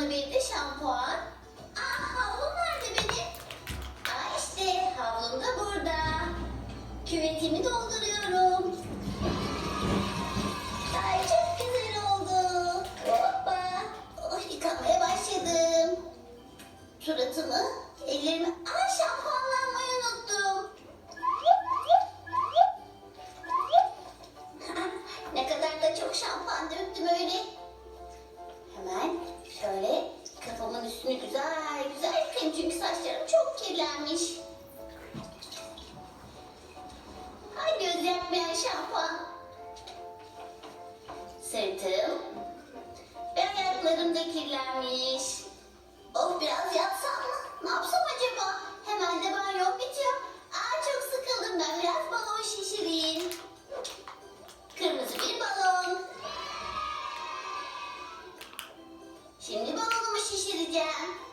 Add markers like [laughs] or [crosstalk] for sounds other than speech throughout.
alabildi şampuan. Aa havlum nerede benim? Aa işte havlum da burada. Küvetimi dolduruyorum. Ay çok güzel oldu. Hoppa. Oh, yıkamaya başladım. Suratımı, ellerimi... Aa şampuanlar. Kirlenmiş. Hay göz yakmayan şampuan. Sırtım ve ayaklarım da kirlenmiş. Of biraz yatsam mı? Ne yapsam acaba? Hemen de banyom bitiyor. Aa çok sıkıldım ben biraz balon şişireyim. Kırmızı bir balon. Şimdi balonumu şişireceğim.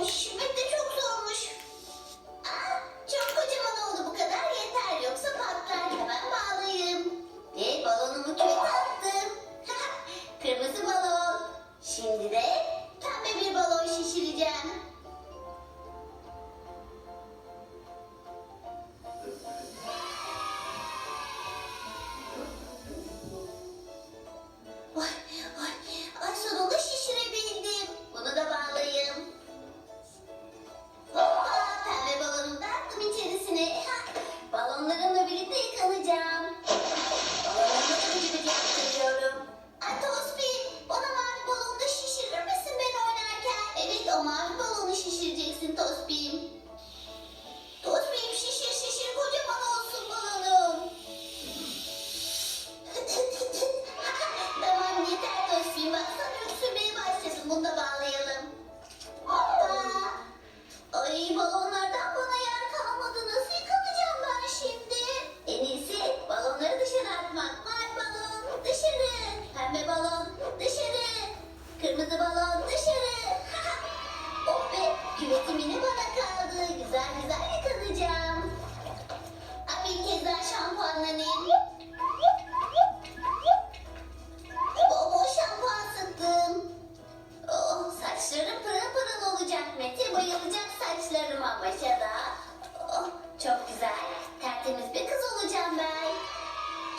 Balon Olmaz balonu şişireceksin Tosbihim.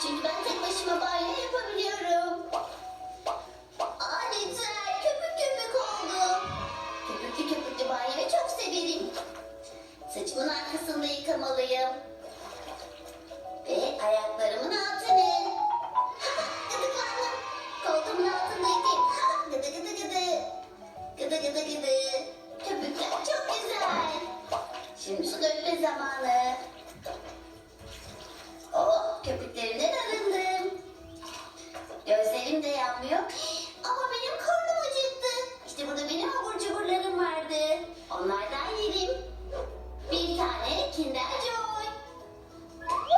Çünkü ben tek başıma banyo yapabiliyorum. Adeta köpük köpük oldum. Köpüklü köpüklü banyoyu çok severim. Saçımın arkasında yıkamalıyım. Ve ayaklarımın altını. Gıdıklandım. Koltuğumun altında yıkayayım. Gıdı gıdı gıdı. Gıdı gıdı gıdı. Köpükler çok güzel. Şimdi su dökme zamanı. dayanmıyor. Ama benim karnım acıktı. İşte burada benim abur cuburlarım vardı. Onlardan yedim. Bir tane Kinder Joy.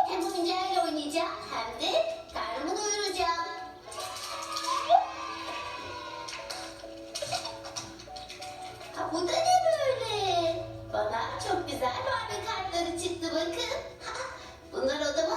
Hem oyuncağıyla oynayacağım hem de karnımı doyuracağım. Ha, bu da ne böyle? Bana çok güzel Barbie kartları çıktı bakın. [laughs] Bunlar odama